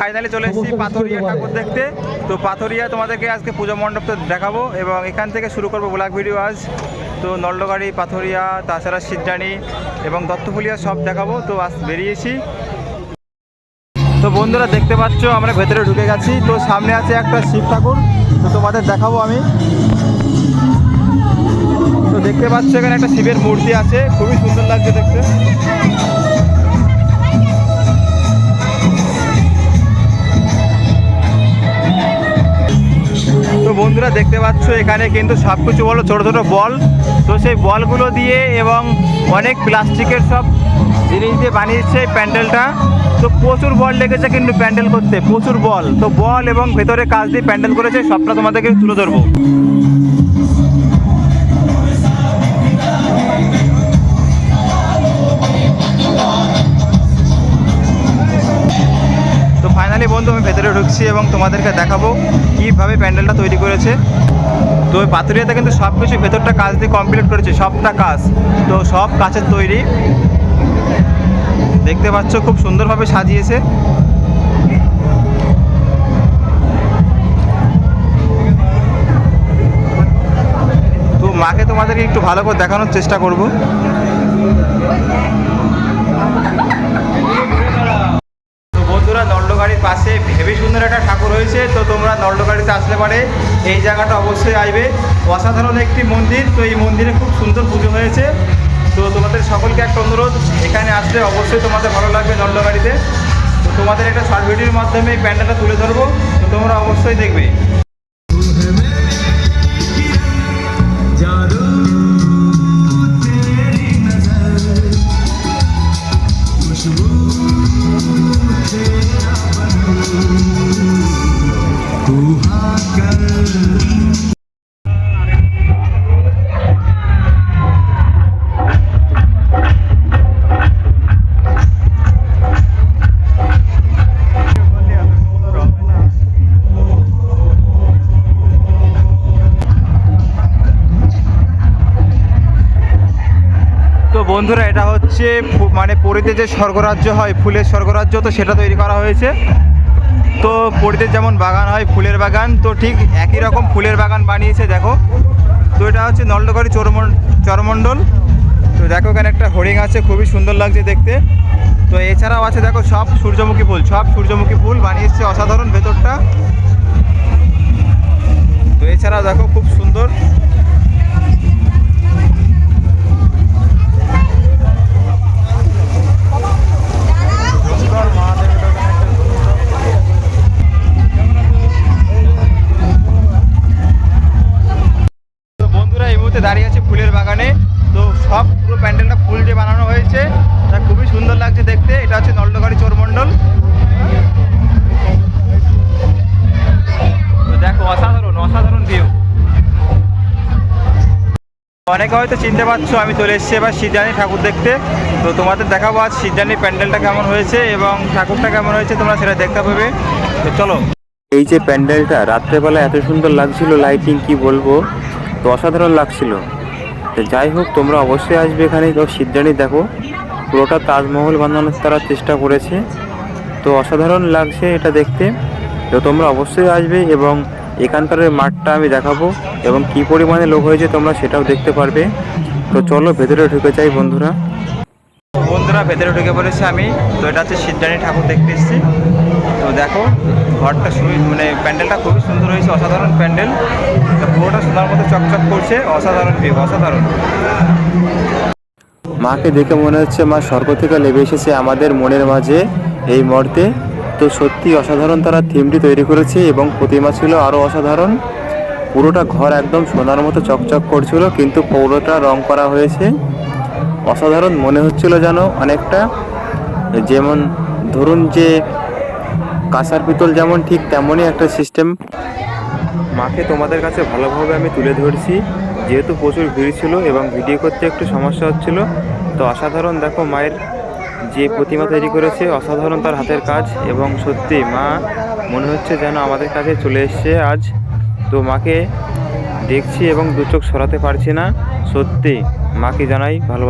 Finally চলে এসেছি পাথরিয়া ঠাকুর দেখতে। তো পাথরিয়া তোমাদেরকে আজকে পুজো মণ্ডপ তো দেখাবো এবং এখান থেকে শুরু করব ব্লগ ভিডিও আজ। তো নলডগাড়ি পাথরিয়া তাছাড়া সিদ্ধানি এবং দত্তফুলিয়া সব দেখাবো। তো আজ বেরিয়েছি। তো বন্ধুরা দেখতে পাচ্ছ আমরা ভেতরে ঢুকে গেছি। তো সামনে আছে একটা শিব ঠাকুর। তো তোমাদের দেখাবো আমি। তো দেখতে পাচ্ছ এখানে একটা শিবের মূর্তি আছে। খুবই সুন্দর লাগছে দেখতে। বন্ধুরা দেখতে পাচ্ছ, এখানে কিন্তু সব কিছু বলো, ছোটো ছোটো বল। তো সেই বলগুলো দিয়ে এবং অনেক প্লাস্টিকের সব জিনিস দিয়ে বানিয়েছে প্যান্ডেলটা। তো প্রচুর বল লেগেছে কিন্তু প্যান্ডেল করতে, প্রচুর বল। তো বল এবং ভেতরে কাজ দিয়ে প্যান্ডেল করেছে, সবটা তোমাদেরকে তুলে ধরবো। ঢুকছি এবং তোমাদেরকে দেখাবো কীভাবে প্যান্ডেলটা তৈরি করেছে। তো ওই পাথুরিয়াতে কিন্তু সব কিছু ভেতরটা কাজ দিয়ে কমপ্লিট করেছে, সবটা কাজ তো সব কাছের তৈরি। দেখতে পাচ্ছ খুব সুন্দরভাবে সাজিয়েছে। তো মাকে তোমাদেরকে একটু ভালো করে দেখানোর চেষ্টা করব। সুন্দর একটা ঠাকুর হয়েছে, তো তোমরা নল্ডগাড়িতে আসলে পারে। এই জায়গাটা অবশ্যই আসবে অসাধারণ একটি মন্দির, তো এই মন্দিরে খুব সুন্দর পুজো হয়েছে। তো তোমাদের সকলকে একটা অনুরোধ, এখানে আসলে অবশ্যই তোমাদের ভালো লাগবে নল্ডগাড়িতে তো তোমাদের একটা শর্ট মাধ্যমে এই প্যান্ডেলটা তুলে ধরবো, তো তোমরা অবশ্যই দেখবে। বন্ধুরা, এটা হচ্ছে মানে পুরীতে যে স্বর্গরাজ্য হয়, ফুলের স্বর্গরাজ্য তো সেটা তৈরি করা হয়েছে। তো পুরীতে যেমন বাগান হয় ফুলের বাগান, তো ঠিক একই রকম ফুলের বাগান বানিয়েছে, দেখো। তো এটা হচ্ছে চরমন, চরমণ্ডল। তো দেখো এখানে একটা হরিং আছে, খুবই সুন্দর লাগছে দেখতে। তো এছাড়াও আছে, দেখো সব সূর্যমুখী ফুল, সব সূর্যমুখী ফুল বানিয়েছে অসাধারণ মুহূর্তে দাঁড়িয়ে আছে ফুলের বাগানে। তো সব পুরো প্যান্ডেলটা ফুল দিয়ে বানানো হয়েছে। তা খুবই সুন্দর লাগছে দেখতে। এটা হচ্ছে নলডগাড়ি চোরমণ্ডল দেখো, অসাধারণ অসাধারণ ভিউ অনেকে হয়তো চিনতে পারছ, আমি চলে এসেছি এবার সিদ্ধানি ঠাকুর দেখতে। তো তোমাদের দেখাবো আজ সিদ্ধানি প্যান্ডেলটা কেমন হয়েছে এবং ঠাকুরটা কেমন হয়েছে, তোমরা সেটা দেখতে পাবে। তো চলো। এই যে প্যান্ডেলটা, রাত্রেবেলা এত সুন্দর লাগছিল লাইটিং কি বলব? তো অসাধারণ লাগছিল। তো যাই হোক, তোমরা অবশ্যই আসবে এখানে তো সিদ্ধানি দেখো, পুরোটা তাজমহল বানানোর তারা চেষ্টা করেছে। তো অসাধারণ লাগছে এটা দেখতে। তো তোমরা অবশ্যই আসবে এবং এখানকার মাঠটা আমি দেখাবো এবং কি পরিমাণে লোক হয়েছে তোমরা সেটাও দেখতে পারবে। তো চলো, ভেতরে ঢুকে যাই বন্ধুরা। বন্ধুরা, ভেতরে ঢুকে পড়েছি আমি। তো এটা হচ্ছে সিদ্ধানি ঠাকুর দেখতে এসেছি। দেখো, ঘরটা মানে প্যান্ডেলটা খুবই সুন্দর হয়েছে, অসাধারণ প্যান্ডেল। পুরোটা সোনার মতো চকচক করছে, অসাধারণ অসাধারণ। মাকে দেখে মনে হচ্ছে মা স্বর্গ থেকে লেবে এসেছে আমাদের মনের মাঝে এই মুহূর্তে। তো সত্যি অসাধারণ তারা থিমটি তৈরি করেছে এবং প্রতিমা ছিল আরও অসাধারণ। পুরোটা ঘর একদম সোনার মতো চকচক করছিল, কিন্তু পুরোটা রং করা হয়েছে। অসাধারণ মনে হচ্ছিল যেন অনেকটা। যেমন ধরুন যে কাঁসার পিতল যেমন ঠিক তেমনই একটা সিস্টেম মাকে তোমাদের কাছে ভালোভাবে আমি তুলে ধরছি। যেহেতু প্রচুর ভিড় ছিল এবং ভিডিও করতে একটু সমস্যা হচ্ছিল, তো অসাধারণ দেখো মায়ের যে প্রতিমা তৈরি করেছে, অসাধারণ তার হাতের কাজ এবং সত্যি মা মনে হচ্ছে যেন আমাদের কাছে চলে এসছে আজ। তো মাকে দেখছি এবং দু চোখ সরাতে পারছি না। সত্যি মাকে জানাই ভালোবাসা।